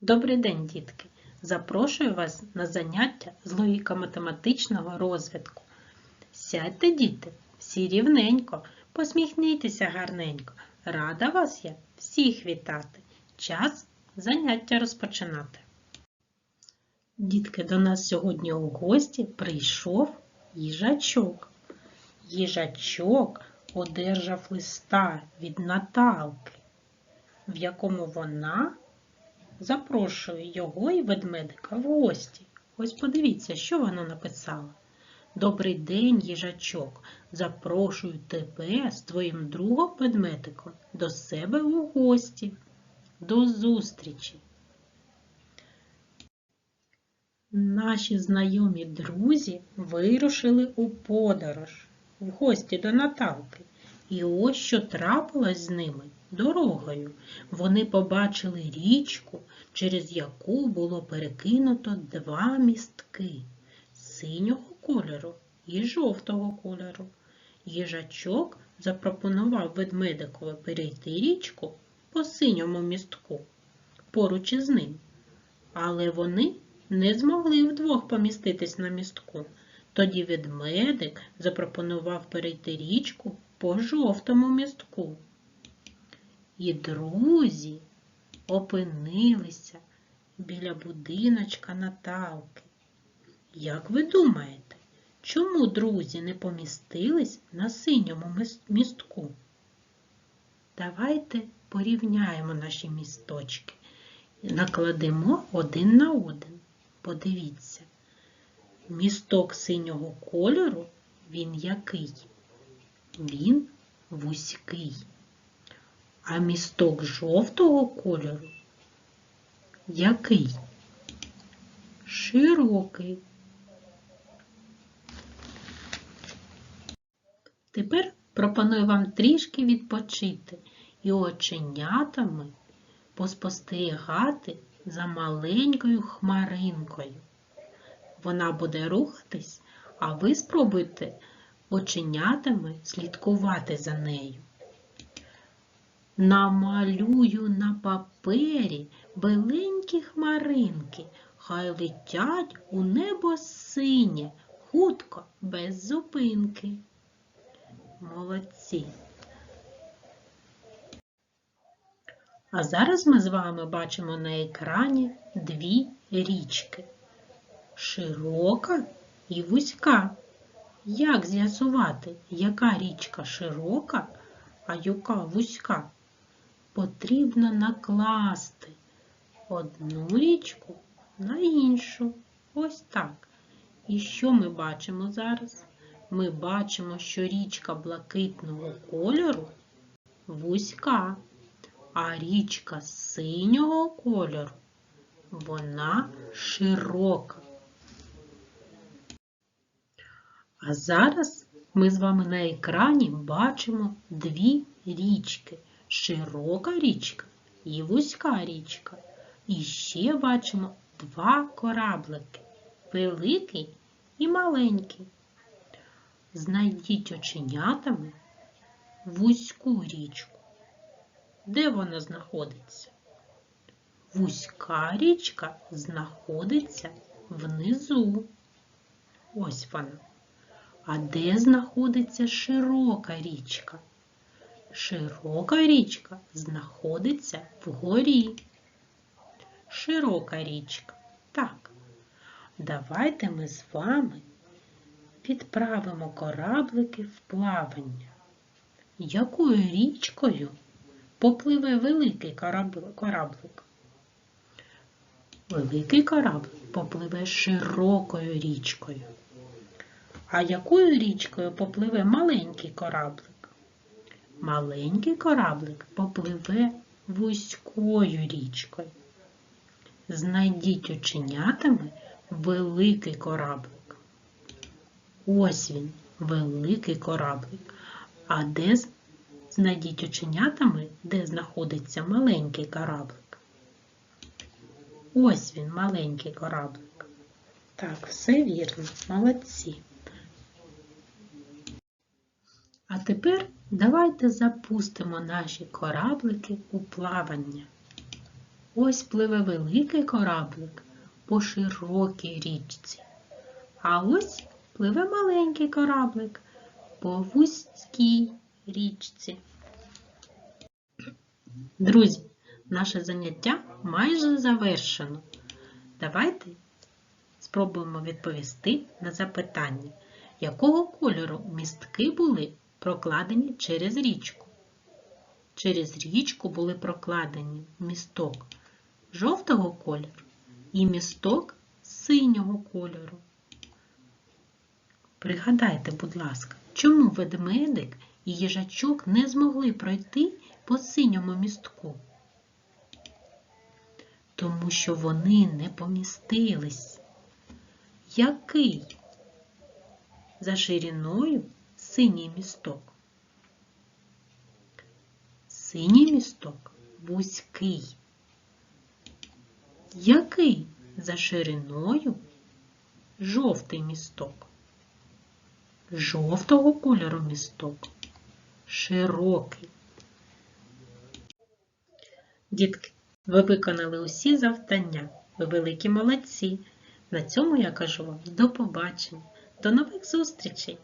Добрий день, дітки! Запрошую вас на заняття з логіко-математичного розвитку. Сядьте, діти, всі рівненько, посміхніться гарненько. Рада вас я всіх вітати. Час заняття розпочинати. Дітки, до нас сьогодні у гості прийшов їжачок. Їжачок одержав листа від Наталки, в якому вона запрошує його і ведмедика в гості. Ось подивіться, що вона написала. Добрий день, їжачок. Запрошую тебе з твоїм другом ведмедиком до себе у гості. До зустрічі. Наші знайомі друзі вирушили у подорож в гості до Наталки. І ось що трапилось з ними дорогою. Вони побачили річку, через яку було перекинуто два містки синього кольору і жовтого кольору. Їжачок запропонував ведмедикові перейти річку по синьому містку поруч із ним. Але вони не змогли вдвох поміститись на містку. Тоді ведмедик запропонував перейти річку по жовтому містку. І друзі опинилися біля будиночка Наталки. Як ви думаєте, чому друзі не помістились на синьому містку? Давайте порівняємо наші місточки. Накладемо один на один. Подивіться. Місток синього кольору він який? Він вузький. А місток жовтого кольору який? Широкий. Тепер пропоную вам трішки відпочити і оченятами поспостерігати за маленькою хмаринкою. Вона буде рухатись, а ви спробуйте оченятами слідкувати за нею. Намалюю на папері беленькі хмаринки, хай летять у небо синє, хутко, без зупинки. Молодці. А зараз ми з вами бачимо на екрані дві річки. Широка і вузька. Як з'ясувати, яка річка широка, а яка вузька? Потрібно накласти одну річку на іншу. Ось так. І що ми бачимо зараз? Ми бачимо, що річка блакитного кольору вузька, а річка синього кольору вона широка. А зараз ми з вами на екрані бачимо дві річки. Широка річка і вузька річка. І ще бачимо два кораблики великий і маленький. Знайдіть оченятами вузьку річку. Де вона знаходиться? Вузька річка знаходиться внизу. Ось вона. А де знаходиться широка річка? Широка річка знаходиться вгорі. Широка річка. Так. Давайте ми з вами відправимо кораблики в плавання. Якою річкою попливе великий кораблик? Великий кораблик попливе широкою річкою. А якою річкою попливе маленький кораблик? Маленький кораблик попливе вузькою річкою. Знайдіть оченятами великий кораблик. Ось він, великий кораблик. А де знайдіть оченятами, де знаходиться маленький кораблик? Ось він, маленький кораблик. Так, все вірно, молодці. А тепер давайте запустимо наші кораблики у плавання. Ось пливе великий кораблик по широкій річці. А ось пливе маленький кораблик по вузькій річці. Друзі, наше заняття майже завершено. Давайте спробуємо відповісти на запитання, якого кольору містки були прокладені через річку. Через річку були прокладені місток жовтого кольору і місток синього кольору. Пригадайте, будь ласка, чому ведмедик і їжачок не змогли пройти по синьому містку? Тому що вони не помістились. Який за шириною синій місток? Синій місток вузький. Який за шириною жовтий місток? Жовтого кольору місток широкий. Дітки, ви виконали усі завдання. Ви великі молодці. На цьому я кажу вам до побачення, до нових зустрічей!